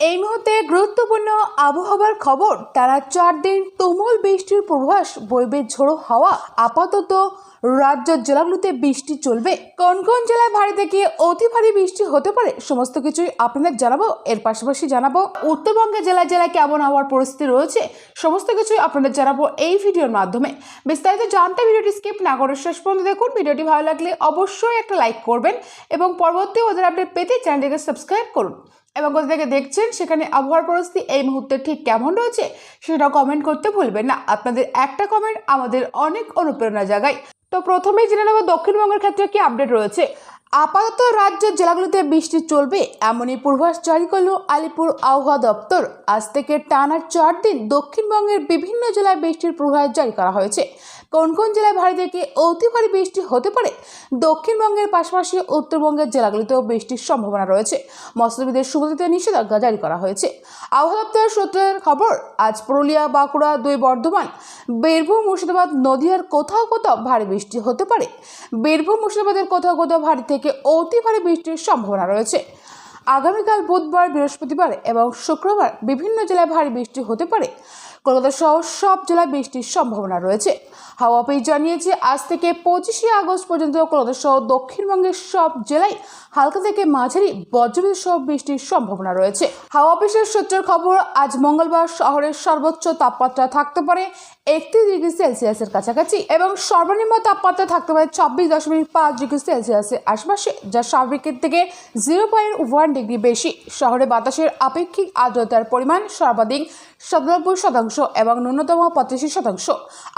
এই মুহূর্তে গুরুত্বপূর্ণ আবহাওয়ার খবর তারা চার দিন তুমুল বৃষ্টির পূর্বাভাস, বইবে ঝোড়ো হাওয়া, আপাতত রাজ্য জেলাগুলোতে বৃষ্টি চলবে। কোন কোন জেলায় ভারী থেকে অতি ভারী বৃষ্টি হতে পারে, সমস্ত কিছুই আপনাদের জানাব। এর পাশাপাশি জানাব, উত্তরবঙ্গের জেলায় জেলায় কেমন আবহাওয়ার পরিস্থিতি রয়েছে, সমস্ত কিছুই আপনাদের জানাব এই ভিডিওর মাধ্যমে। বিস্তারিত জানতে ভিডিওটি স্কিপ না করে শেষ পর্যন্ত দেখুন। ভিডিওটি ভালো লাগলে অবশ্যই একটা লাইক করবেন এবং পরবর্তী ওদের আপডেট পেতে চ্যানেলটিকে সাবস্ক্রাইব করুন। এবং কোথা থেকে দেখছেন সেখানে আবহাওয়ার পরিস্থিতি এই মুহূর্তে ঠিক কেমন রয়েছে সেটা কমেন্ট করতে ভুলবেন না। আপনাদের একটা কমেন্ট আমাদের অনেক অনুপ্রেরণা জাগায় তো প্রথমেই জেনে নেব দক্ষিণবঙ্গের ক্ষেত্রে কি আপডেট রয়েছে? আপাতত রাজ্যের জেলাগুলিতে বৃষ্টি চলবে, এমনই পূর্বাভাস জারি করল আলিপুর আবহাওয়া দপ্তর। আজ থেকে টানা চার দিন দক্ষিণবঙ্গের বিভিন্ন জেলায় বৃষ্টির পূর্বাভাস জারি করা হয়েছে। কোন কোন জেলায় ভারী থেকে অতি ভারী বৃষ্টি হতে পারে? দক্ষিণবঙ্গের পাশাপাশি উত্তরবঙ্গের জেলাগুলিতেও বৃষ্টির সম্ভাবনা রয়েছে। মৎস্যবিদের শুভদিতে নিষেধাজ্ঞা জারি করা হয়েছে। আবহাওয়া দপ্তরের সূত্রের খবর, আজ পুরুলিয়া, বাঁকুড়া, দুই বর্ধমান, বীরভূম, মুর্শিদাবাদ, নদীয়ার কোথাও কোথাও ভারী বৃষ্টি হতে পারে। বীরভূম, মুর্শিদাবাদের কোথাও কোথাও ভারী থেকে অতি ভারী বৃষ্টির সম্ভাবনা রয়েছে। আগামীকাল বুধবার, বৃহস্পতিবার এবং শুক্রবার বিভিন্ন জেলায় ভারী বৃষ্টি হতে পারে। কলকাতা সহ সব জেলায় বৃষ্টির সম্ভাবনা রয়েছে। হাওয়া অফিস জানিয়েছে, আজ থেকে পঁচিশে আগস্ট পর্যন্ত কলকাতা সহ দক্ষিণবঙ্গের সব জেলায় হালকা থেকে মাঝারি বজ্রবিদ্যুৎ সহ বৃষ্টির সম্ভাবনা রয়েছে। হাওয়া অফিসের সূত্রের খবর, আজ মঙ্গলবার শহরের সর্বোচ্চ তাপমাত্রা থাকতে পারে একত্রিশ ডিগ্রি সেলসিয়াসের কাছাকাছি এবং সর্বনিম্ন তাপমাত্রা থাকতে পারে চব্বিশ দশমিক পাঁচ ডিগ্রি সেলসিয়াসের আশপাশে, যা স্বাভাবিকের থেকে জিরো পয়েন্ট ওয়ান ডিগ্রি বেশি। শহরে বাতাসের আপেক্ষিক আর্দ্রতার পরিমাণ সর্বাধিক সাতানব্বই শতাংশ এবং ন্যূনতম পঁচাশি শতাংশ।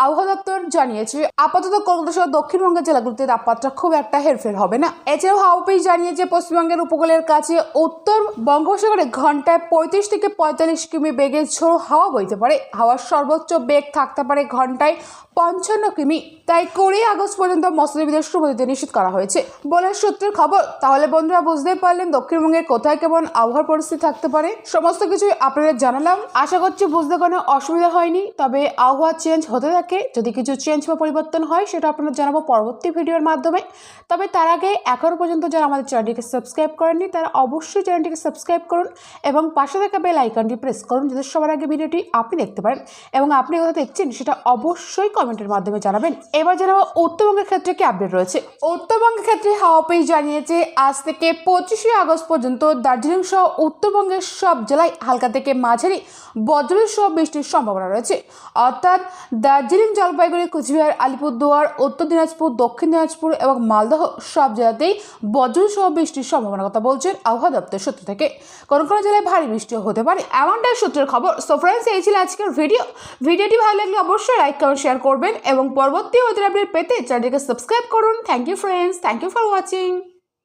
আবহাওয়া দপ্তর জানিয়েছে, আপাতত কলকাতা সহ দক্ষিণবঙ্গের জেলাগুলিতে তাপমাত্রা খুব একটা হেরফের হবে না। এছাড়াও হাওয়া অফিস জানিয়েছে, পশ্চিমবঙ্গের উপকূলের কাছে উত্তর বঙ্গোপসাগরে ঘন্টায় পঁয়ত্রিশ থেকে পঁয়তাল্লিশ কিমি বেগে ঝোড়ো হাওয়া বইতে পারে। হাওয়ার সর্বোচ্চ বেগ থাকতে পারে ঘন্টায় পঞ্চান্ন কিমি। তাই কুড়ি আগস্ট পর্যন্ত মৎস্যজীবীদের শুভ নিষেধ করা হয়েছে বলে সূত্রের খবর। তাহলে বন্ধুরা বুঝতেই পারলেন দক্ষিণবঙ্গে কোথায় কেমন আবহাওয়ার পরিস্থিতি থাকতে পারে, সমস্ত কিছুই আপনাদের জানালাম। আশা করছি বুঝতে কোনো অসুবিধা হয়নি, তবে আবহাওয়া চেঞ্জ হতে থাকে। যদি কিছু চেঞ্জ বা পরিবর্তন হয়, সেটা আপনাদের জানাব পরবর্তী ভিডিওর মাধ্যমে। তবে তার আগে এখনও পর্যন্ত যারা আমাদের চ্যানেলটিকে সাবস্ক্রাইব করেননি, তারা অবশ্যই চ্যানেলটিকে সাবস্ক্রাইব করুন এবং পাশে থাকা বেল আইকনটি প্রেস করুন, যাতে সবার আগে ভিডিওটি আপনি দেখতে পারেন এবং আপনি কোথাও দেখছেন সেটা অবশ্যই কমেন্টের মাধ্যমে জানাবেন। এবার জানাব উত্তরবঙ্গের ক্ষেত্রে কি আপডেট রয়েছে? উত্তরবঙ্গের ক্ষেত্রে হাওয়া অফিস জানিয়েছে, আজ থেকে পঁচিশে আগস্ট পর্যন্ত দার্জিলিং সহ উত্তরবঙ্গের সব জেলায় হালকা থেকে মাঝারি বজ্রবিদ্যুৎ সহ বৃষ্টির সম্ভাবনা রয়েছে। অর্থাৎ দার্জিলিং জলপাইগুড়ি, কুচবিহার, আলিপুরদুয়ার, উত্তর দিনাজপুর, দক্ষিণ দিনাজপুর এবং মালদহ সব জেলাতেই বজ্রবিদ্যুৎ সহ বৃষ্টির সম্ভাবনার কথা বলছেন আবহাওয়া দপ্তর সূত্র থেকে। কোনো কোনো জেলায় ভারী বৃষ্টিও হতে পারে এমনটাই সূত্রের খবর। সো ফ্রেন্ডস এই ছিল আজকের ভিডিও। ভিডিওটি ভালো লাগলে অবশ্যই লাইক কমেন্ট শেয়ার করবেন এবং পরবর্তী ওদের আপডেট পেতে চ্যানেলটিকে সাবস্ক্রাইব করুন। Thank you friends thank you for watching